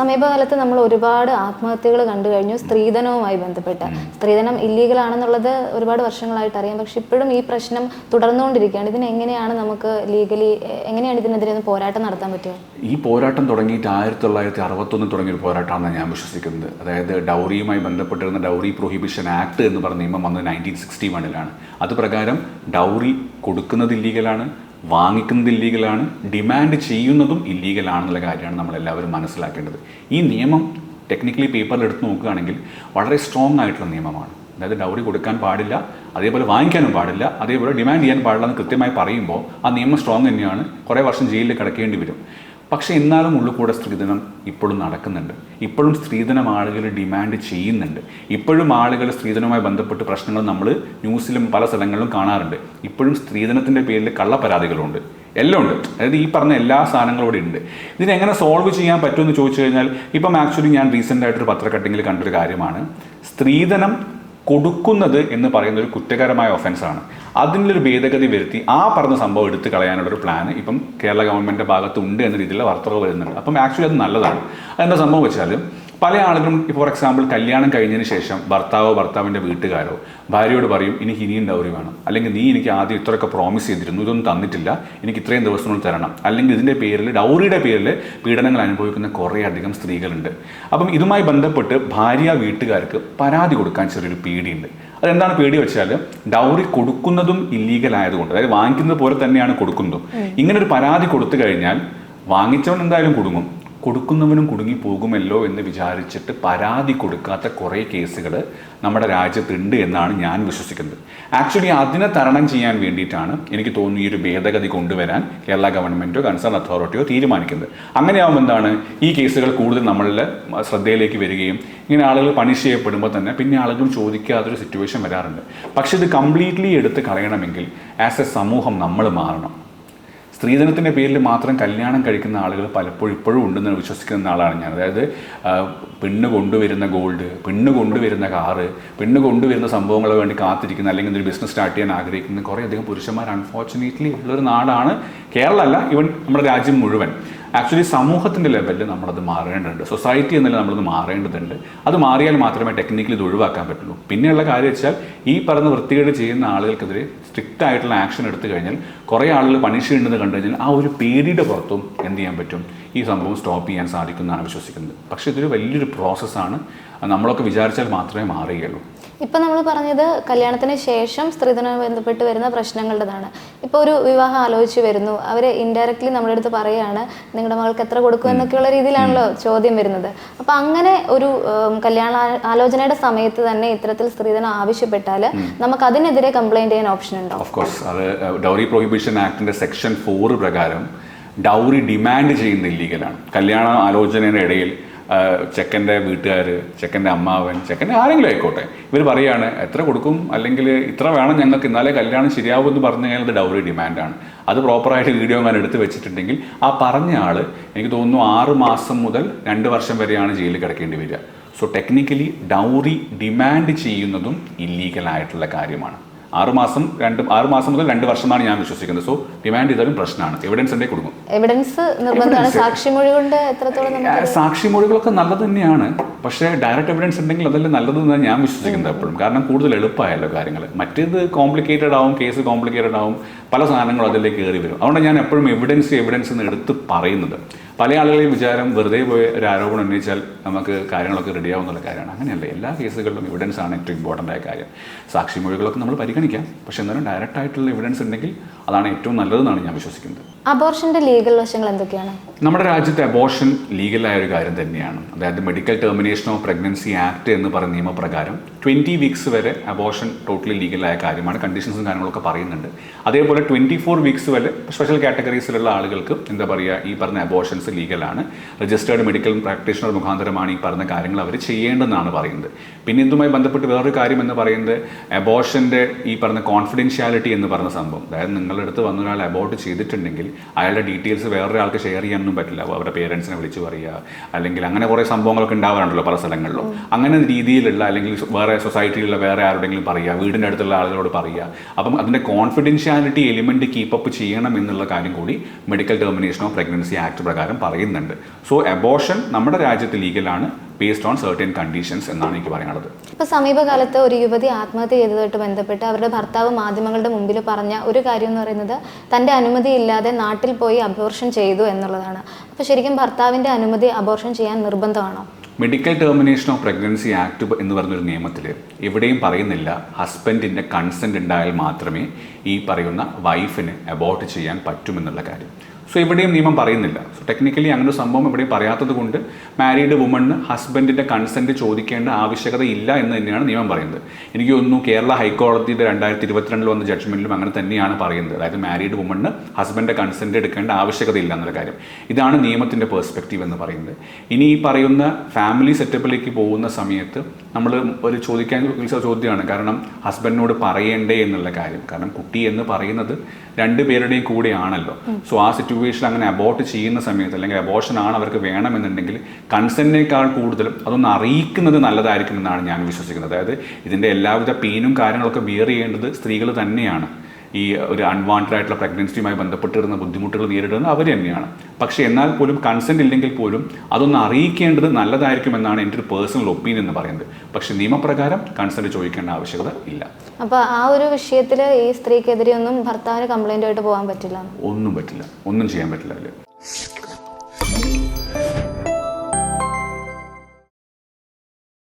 സമീപകാലത്ത് നമ്മൾ ഒരുപാട് ആത്മഹത്യകൾ കണ്ടു കഴിഞ്ഞു സ്ത്രീധനവുമായി ബന്ധപ്പെട്ട്. സ്ത്രീധനം ഇല്ലീഗൽ ആണെന്നുള്ളത് ഒരുപാട് വർഷങ്ങളായിട്ട് അറിയാം. പക്ഷെ ഇപ്പോഴും ഈ പ്രശ്നം തുടർന്നുകൊണ്ടിരിക്കുകയാണ്. ഇതിന് എങ്ങനെയാണ് നമുക്ക് ലീഗലി എങ്ങനെയാണ് ഇതിനെതിരെ ഒന്ന് പോരാട്ടം നടത്താൻ പറ്റുക? ഈ പോരാട്ടം തുടങ്ങിയിട്ട് ആയിരത്തി തൊള്ളായിരത്തി അറുപത്തൊന്ന് തുടങ്ങിയ ഒരു പോരാട്ടമാണെന്ന് ഞാൻ വിശ്വസിക്കുന്നത്. അതായത് ഡൗറിയുമായി ബന്ധപ്പെട്ടിരുന്ന ഡൗറി പ്രൊഹിബിഷൻ ആക്ട് എന്ന് പറഞ്ഞ നിയമം വന്നത് നയന്റീൻ സിക്സ്റ്റി വണ്ണിലാണ് അത് പ്രകാരം ഡൗറി കൊടുക്കുന്നത് ഇല്ലീഗലാണ് വാങ്ങിക്കുന്നത് ഇല്ലീഗലാണ് ഡിമാൻഡ് ചെയ്യുന്നതും ഇല്ലീഗലാണെന്നുള്ള കാര്യമാണ് നമ്മളെല്ലാവരും മനസ്സിലാക്കേണ്ടത്. ഈ നിയമം ടെക്നിക്കലി പേപ്പറിൽ എടുത്ത് നോക്കുകയാണെങ്കിൽ വളരെ സ്ട്രോങ് ആയിട്ടുള്ള നിയമമാണ്. അതായത് ഡൗറി കൊടുക്കാൻ പാടില്ല അതേപോലെ വാങ്ങിക്കാനും പാടില്ല അതേപോലെ ഡിമാൻഡ് ചെയ്യാൻ പാടില്ല എന്ന് കൃത്യമായി പറയുമ്പോൾ ആ നിയമം സ്ട്രോങ് തന്നെയാണ് കുറേ വർഷം ജയിലിൽ കിടക്കേണ്ടി വരും. പക്ഷേ എന്നാലും ഉള്ളിൽ കൂടെ സ്ത്രീധനം ഇപ്പോഴും നടക്കുന്നുണ്ട്. ഇപ്പോഴും സ്ത്രീധനം ആളുകൾ ഡിമാൻഡ് ചെയ്യുന്നുണ്ട്. ഇപ്പോഴും ആളുകൾ സ്ത്രീധനവുമായി ബന്ധപ്പെട്ട് പ്രശ്നങ്ങൾ നമ്മൾ ന്യൂസിലും പല സ്ഥലങ്ങളിലും കാണാറുണ്ട്. ഇപ്പോഴും സ്ത്രീധനത്തിന്റെ പേരിൽ കള്ളപ്പരാതികളുണ്ട്. എല്ലാം ഉണ്ട്. അതായത് ഈ പറഞ്ഞ എല്ലാ സാധനങ്ങളും ഇവിടെ ഉണ്ട്. ഇതിനെങ്ങനെ സോൾവ് ചെയ്യാൻ പറ്റുമെന്ന് ചോദിച്ചു കഴിഞ്ഞാൽ ഇപ്പം ആക്ച്വലി ഞാൻ റീസെന്റ് ആയിട്ടൊരു പത്രക്കട്ടിങ്ങിൽ കണ്ടൊരു കാര്യമാണ്. സ്ത്രീധനം കൊടുക്കുന്നത് എന്ന് പറയുന്ന ഒരു കുറ്റകരമായ ഒഫൻസാണ് അതിനൊരു ഭേദഗതി വരുത്തി ആ പറഞ്ഞ സംഭവം എടുത്തു കളയാനുള്ള ഒരു പ്ലാൻ ഇപ്പം കേരള ഗവൺമെന്റിന്റെ ഭാഗത്തുണ്ട് എന്ന രീതിയിലുള്ള വാർത്തകൾ വരുന്നുണ്ട്. അപ്പം ആക്ച്വലി അത് നല്ലതാണ്. അതെന്താ സംഭവം വെച്ചാൽ പല ആളുകളും ഫോർ എക്സാമ്പിൾ കല്യാണം കഴിഞ്ഞതിന് ശേഷം ഭർത്താവോ ഭർത്താവിന്റെ വീട്ടുകാരോ ഭാര്യയോട് പറയും എനിക്ക് ഇനിയും ഡൗറി വേണം. അല്ലെങ്കിൽ നീ എനിക്ക് ആദ്യം ഇത്രയൊക്കെ പ്രോമിസ് ചെയ്തിരുന്നു ഇതൊന്നും തന്നിട്ടില്ല. എനിക്ക് ഇത്രയും ദിവസങ്ങൾ തരണം. അല്ലെങ്കിൽ ഇതിന്റെ പേരിൽ ഡൗറിയുടെ പേരിൽ പീഡനങ്ങൾ അനുഭവിക്കുന്ന കുറേ അധികം സ്ത്രീകളുണ്ട്. അപ്പം ഇതുമായി ബന്ധപ്പെട്ട് ഭാര്യ വീട്ടുകാർക്ക് പരാതി കൊടുക്കാൻ ചെറിയൊരു പേടിയുണ്ട്. അതെന്താണ് പേടി വെച്ചാൽ ഡൗറി കൊടുക്കുന്നതും ഇല്ലീഗൽ ആയതുകൊണ്ട് അതായത് വാങ്ങിക്കുന്നത് പോലെ തന്നെയാണ് കൊടുക്കുന്നതും. ഇങ്ങനെ ഒരു പരാതി കൊടുത്തു കഴിഞ്ഞാൽ വാങ്ങിച്ചവൻ എന്തായാലും കുടുങ്ങും. കൊടുക്കുന്നവനും കുടുങ്ങിപ്പോകുമല്ലോ എന്ന് വിചാരിച്ചിട്ട് പരാതി കൊടുക്കാത്ത കുറേ കേസുകൾ നമ്മുടെ രാജ്യത്തുണ്ട് എന്നാണ് ഞാൻ വിശ്വസിക്കുന്നത്. ആക്ച്വലി അതിനെ തരണം ചെയ്യാൻ വേണ്ടിയിട്ടാണ് എനിക്ക് തോന്നുന്നു ഈ ഒരു ഭേദഗതി കൊണ്ടുവരാൻ കേരള ഗവൺമെന്റോ കൺസേൺ അതോറിറ്റിയോ തീരുമാനിക്കുന്നത്. അങ്ങനെയാകുമ്പോൾ എന്താണ്? ഈ കേസുകൾ കൂടുതൽ നമ്മളുടെ ശ്രദ്ധയിലേക്ക് വരികയും ഇങ്ങനെ ആളുകൾ പണിഷ് ചെയ്യപ്പെടുമ്പോൾ തന്നെ പിന്നെ ആളുകൾ ചോദിക്കാത്തൊരു സിറ്റുവേഷൻ വരാറുണ്ട്. പക്ഷെ ഇത് കംപ്ലീറ്റ്ലി എടുത്ത് കളയണമെങ്കിൽ ആസ് എ സമൂഹം നമ്മൾ മാറണം. സ്ത്രീധനത്തിന്റെ പേരിൽ മാത്രം കല്യാണം കഴിക്കുന്ന ആളുകൾ പലപ്പോഴും ഇപ്പോഴും ഉണ്ടെന്ന് വിശ്വസിക്കുന്ന ആളാണ് ഞാൻ. അതായത് പെണ്ണ് കൊണ്ടുവരുന്ന ഗോൾഡ് പെണ്ണ് കൊണ്ടുവരുന്ന കാറ് പെണ്ണ് കൊണ്ടുവരുന്ന സംഭവങ്ങളെ വേണ്ടി കാത്തിരിക്കുന്ന അല്ലെങ്കിൽ ഒരു ബിസിനസ് സ്റ്റാർട്ട് ചെയ്യാൻ ആഗ്രഹിക്കുന്ന കുറേ അധികം പുരുഷന്മാർ അൺഫോർച്ചുനേറ്റ്ലി ഉള്ളൊരു നാടാണ് കേരളമല്ല ഈവൻ നമ്മുടെ രാജ്യം മുഴുവൻ. ആക്ച്വലി സമൂഹത്തിന്റെ ലെവലിൽ നമ്മളത് മാറേണ്ടതുണ്ട്. സൊസൈറ്റി എന്നല്ല നമ്മളത് മാറേണ്ടതുണ്ട്. അത് മാറിയാൽ മാത്രമേ ടെക്നിക്കലി ഇത് ഒഴിവാക്കാൻ പറ്റുള്ളൂ. പിന്നെയുള്ള കാര്യം വെച്ചാൽ ഈ പറഞ്ഞ വൃത്തികേട് ചെയ്യുന്ന ആളുകൾക്കെതിരെ സ്ട്രിക്റ്റ് ആയിട്ടുള്ള ആക്ഷൻ എടുത്തു കഴിഞ്ഞാൽ കുറേ ആളുകൾ പണിഷ് ചെയ്യുന്നത് കണ്ടു കഴിഞ്ഞാൽ ആ ഒരു പേടിയുടെ പുറത്തും എന്ത് ചെയ്യാൻ പറ്റും? ഈ സംഭവം സ്റ്റോപ്പ് ചെയ്യാൻ സാധിക്കുമെന്നാണ് വിശ്വസിക്കുന്നത്. പക്ഷേ ഇതൊരു വലിയൊരു പ്രോസസ്സാണ് നമ്മളൊക്കെ വിചാരിച്ചാൽ മാത്രമേ മാറുകയുള്ളൂ. ഇപ്പൊ നമ്മൾ പറഞ്ഞത് കല്യാണത്തിന് ശേഷം സ്ത്രീധനവുമായി ബന്ധപ്പെട്ട് വരുന്ന പ്രശ്നങ്ങളുടേതാണ്. ഇപ്പോൾ ഒരു വിവാഹം ആലോചിച്ച് വരുന്നു. അവർ ഇൻഡയറക്ട്ലി നമ്മുടെ അടുത്ത് പറയുകയാണ് നിങ്ങളുടെ മകൾക്ക് എത്ര കൊടുക്കും? എന്നൊക്കെയുള്ള രീതിയിലാണല്ലോ ചോദ്യം വരുന്നത്. അപ്പൊ അങ്ങനെ ഒരു കല്യാണ ആലോചനയുടെ സമയത്ത് തന്നെ ഇത്തരത്തിൽ സ്ത്രീധനം ആവശ്യപ്പെട്ടാൽ നമുക്ക് അതിനെതിരെ കംപ്ലൈന്റ് ചെയ്യാൻ ഓപ്ഷൻ ഉണ്ടോ? ഓഫ് കോഴ്സ് അത് ഡൗറി പ്രൊഹിബിഷൻ ആക്ടിന്റെ സെക്ഷൻ ഫോർ പ്രകാരം ഡൗറി ഡിമാൻഡ് ചെയ്യുന്ന ഇല്ലീഗലാണ് കല്യാണ ആലോചനയുടെ ഇടയിൽ ചെക്കന്റെ വീട്ടുകാർ ചെക്കന്റെ അമ്മാവൻ ചെക്കന്റെ ആരെങ്കിലും ആയിക്കോട്ടെ. ഇവർ പറയുകയാണ് എത്ര കൊടുക്കും? അല്ലെങ്കിൽ ഇത്ര വേണം ഞങ്ങൾക്ക് എന്നാലേ കല്യാണം ശരിയാവും എന്ന് പറഞ്ഞു കഴിഞ്ഞാൽ അത് ഡൗറി ഡിമാൻഡാണ് അത് പ്രോപ്പറായിട്ട് വീഡിയോ ഞാൻ എടുത്ത് വെച്ചിട്ടുണ്ടെങ്കിൽ ആ പറഞ്ഞ ആൾ എനിക്ക് തോന്നുന്നു ആറ് മാസം മുതൽ രണ്ട് വർഷം വരെയാണ് ജയിലിൽ കിടക്കേണ്ടി വരിക. സോ ടെക്നിക്കലി ഡൗറി ഡിമാൻഡ് ചെയ്യുന്നതും ഇല്ലീഗലായിട്ടുള്ള കാര്യമാണ്. ആറ് മാസം രണ്ട് ആറ് മാസം മുതൽ രണ്ട് വർഷമാണ് ഞാൻ വിശ്വസിക്കുന്നത്. സോ ഡിമാൻഡ് ചെയ്താലും പ്രശ്നമാണ്. എവിഡൻസ് എന്റെ കൊടുക്കും എവിഡൻസ്. സാക്ഷിമൊഴി കൊണ്ട് സാക്ഷിമൊഴികളൊക്കെ നല്ലത് തന്നെയാണ്. പക്ഷേ ഡയറക്റ്റ് എവിഡൻസ് ഉണ്ടെങ്കിൽ അതല്ലേ നല്ലതെന്നാണ് ഞാൻ വിശ്വസിക്കുന്നത് എപ്പോഴും. കാരണം കൂടുതൽ എളുപ്പമായല്ലോ കാര്യങ്ങൾ മറ്റേത് കോംപ്ലിക്കേറ്റഡ് ആവും കേസ് കോംപ്ലിക്കേറ്റഡ് ആവും പല സാധനങ്ങളും അതിലേക്ക് കയറി വരും. അതുകൊണ്ട് ഞാൻ എപ്പോഴും എവിഡൻസ് എവിഡൻസ് എന്ന് എടുത്ത് പറയുന്നത്. പല ആളുകളെയും വിചാരം വെറുതെ പോയ ഒരു ആരോപണം ഉന്നയിച്ചാൽ നമുക്ക് കാര്യങ്ങളൊക്കെ റെഡിയാവുന്നുള്ള കാര്യമാണ്. അങ്ങനെയല്ല. എല്ലാ കേസുകളിലും എവിഡൻസ് ആണ് ഏറ്റവും ഇമ്പോർട്ടന്റ് ആയ കാര്യം. സാക്ഷി മൊഴികളൊക്കെ നമ്മൾ പരിഗണിക്കാം. പക്ഷേ എന്നാലും ഡയറക്റ്റ് ആയിട്ടുള്ള എവിഡൻസ് ഉണ്ടെങ്കിൽ അതാണ് ഏറ്റവും നല്ലതെന്നാണ് ഞാൻ വിശ്വസിക്കുന്നത്. അബോർഷന്റെ ലീഗൽ വശങ്ങൾ എന്തൊക്കെയാണ്? നമ്മുടെ രാജ്യത്തെ അബോർഷൻ ലീഗലായ ഒരു കാര്യം തന്നെയാണ്. അതായത് medical termination of pregnancy act എന്ന് പറയുന്ന നിയമപ്രകാരം ട്വന്റി വീക്സ് വരെ അബോർഷൻ ടോട്ടലി ലീഗലായ കാര്യമാണ്. കണ്ടീഷൻസും കാര്യങ്ങളൊക്കെ പറയുന്നുണ്ട്. അതേപോലെ ട്വന്റി ഫോർ വീക്സ് വരെ സ്പെഷ്യൽ കാറ്റഗറീസിലുള്ള ആളുകൾക്ക് എന്താ പറയുക ഈ പറഞ്ഞ അബോർഷൻസ് ലീഗലാണ് രജിസ്റ്റേർഡ് മെഡിക്കൽ പ്രാക്ടീഷണർ മുഖാന്തരമാണ് ഈ പറഞ്ഞ കാര്യങ്ങൾ അവർ ചെയ്യേണ്ടതെന്നാണ് പറയുന്നത്. പിന്നെ ഇതുമായി ബന്ധപ്പെട്ട് വേറൊരു കാര്യം എന്ന് പറയുന്നത് അബോർഷന്റെ ഈ പറഞ്ഞ കോൺഫിഡൻഷ്യാലിറ്റി എന്ന് പറഞ്ഞ സംഭവം. അതായത് നിങ്ങളുടെ അടുത്ത് വന്ന ഒരാൾ അബോട്ട് ചെയ്തിട്ടുണ്ടെങ്കിൽ അയാളുടെ ഡീറ്റെയിൽസ് വേറൊരാൾക്ക് ഷെയർ ചെയ്യാനൊന്നും പറ്റില്ല. അവരുടെ പേരൻസിനെ വിളിച്ച് പറയുക. അല്ലെങ്കിൽ അങ്ങനെ കുറേ സംഭവങ്ങളൊക്കെ ഉണ്ടാവാറുണ്ടല്ലോ പല സ്ഥലങ്ങളിലും. അങ്ങനെ രീതിയിലുള്ള അല്ലെങ്കിൽ വേറെ സൊസൈറ്റിയിലുള്ള വേറെ ആരോടെങ്കിലും പറയുക വീടിന്റെ അടുത്തുള്ള ആളുകളോട് പറയുക. അപ്പം അതിന്റെ കോൺഫിഡൻഷ്യാലിറ്റി എലിമെന്റ് കീപ്പപ്പ് ചെയ്യണം എന്നുള്ള കാര്യം കൂടി medical termination of pregnancy act പ്രകാരം പറയുന്നുണ്ട്. സോ അബോഷൻ നമ്മുടെ രാജ്യത്ത് ലീഗലാണ് ബേസ്ഡ് ഓൺ സർട്ടൻ കണ്ടീഷൻസ് എന്നാണ് എനിക്ക് പറയാനുള്ളത്. ഇപ്പൊ സമീപകാലത്ത് ഒരു യുവതി ആത്മഹത്യ ചെയ്തതായിട്ട് ബന്ധപ്പെട്ട് അവരുടെ ഭർത്താവ് മാധ്യമങ്ങളുടെ മുമ്പിൽ പറഞ്ഞ ഒരു കാര്യം എന്ന് പറയുന്നത് തന്റെ അനുമതി ഇല്ലാതെ നാട്ടിൽ പോയി അബോർഷൻ ചെയ്തു എന്നുള്ളതാണ്. അപ്പൊ ശരിക്കും ഭർത്താവിന്റെ അനുമതി അബോർഷൻ ചെയ്യാൻ നിർബന്ധമാണോ? Medical termination of pregnancy act എന്ന് പറഞ്ഞൊരു നിയമത്തിൽ എവിടെയും പറയുന്നില്ല ഹസ്ബൻഡിന്റെ കൺസെന്റ് ഉണ്ടായാൽ മാത്രമേ ഈ പറയുന്ന വൈഫിന് അബോർട്ട് ചെയ്യാൻ പറ്റുമെന്നുള്ള കാര്യം. സോ ഇവിടെയും നിയമം പറയുന്നില്ല. സോ ടെക്നിക്കലി അങ്ങനെ ഒരു സംഭവം ഇവിടെയും പറയാത്തത് കൊണ്ട് മാരീഡ് വുമണ് ഹസ്ബൻഡിന്റെ കൺസെന്റ് ചോദിക്കേണ്ട ആവശ്യകത ഇല്ല എന്ന് തന്നെയാണ് നിയമം പറയുന്നത്. എനിക്ക് തോന്നുന്നു കേരള ഹൈക്കോടതിയുടെ രണ്ടായിരത്തി ഇരുപത്തിരണ്ടിൽ വന്ന ജഡ്ജ്മെന്റിലും അങ്ങനെ തന്നെയാണ് പറയുന്നത്. അതായത് മാരീഡ് വുമണ് ഹസ്ബൻഡിന്റെ കൺസെന്റ് എടുക്കേണ്ട ആവശ്യകത ഇല്ല എന്നുള്ള കാര്യം. ഇതാണ് നിയമത്തിന്റെ പേഴ്സ്പെക്റ്റീവ് എന്ന് പറയുന്നത്. ഇനി ഈ പറയുന്ന ഫാമിലി സെറ്റപ്പിലേക്ക് പോകുന്ന സമയത്ത് നമ്മൾ ഒരു ചോദിക്കാൻ ചോദ്യമാണ്. കാരണം ഹസ്ബൻഡിനോട് പറയേണ്ടേ എന്നുള്ള കാര്യം. കാരണം കുട്ടി എന്ന് പറയുന്നത് രണ്ട് പേരുടെയും കൂടെയാണല്ലോ. സോ ആ സിറ്റുവേഷൻ അങ്ങനെ അബോട്ട് ചെയ്യുന്ന സമയത്ത് അല്ലെങ്കിൽ അബോർഷൻ ആണ് അവർക്ക് വേണമെന്നുണ്ടെങ്കിൽ കൺസെന്റിനേക്കാൾ കൂടുതലും അതൊന്ന് അറിയിക്കുന്നത് നല്ലതായിരിക്കും എന്നാണ് ഞാൻ വിശ്വസിക്കുന്നത്. അതായത് ഇതിന്റെ എല്ലാവിധ പെയിനും കാര്യങ്ങളൊക്കെ ബിയർ ചെയ്യേണ്ടത് സ്ത്രീകൾ തന്നെയാണ്. ഈ ഒരു അൺവാണ്ടഡ് ആയിട്ടുള്ള പ്രഗ്നൻസിയുമായി ബന്ധപ്പെട്ടിരുന്ന ബുദ്ധിമുട്ടുകൾ നേരിടുന്നത് അവർ തന്നെയാണ്. പക്ഷേ എന്നാൽ പോലും കൺസെന്റ് ഇല്ലെങ്കിൽ പോലും അതൊന്ന് അറിയിക്കേണ്ടത് നല്ലതായിരിക്കും എന്നാണ് എന്റെ ഒരു പേഴ്സണൽ ഒപ്പീനിയൻ എന്ന് പറയുന്നത്. പക്ഷേ നിയമപ്രകാരം കൺസെന്റ് ചോദിക്കേണ്ട ആവശ്യകത ഇല്ല. അപ്പോൾ ആ ഒരു വിഷയത്തിൽ ഈ സ്ത്രീക്കെതിരെ ഒന്നും ഭർത്താവിന് കംപ്ലൈന്റ് ആയിട്ട് പോകാൻ പറ്റില്ല? ഒന്നും പറ്റില്ല. ഒന്നും ചെയ്യാൻ പറ്റില്ല അതിൽ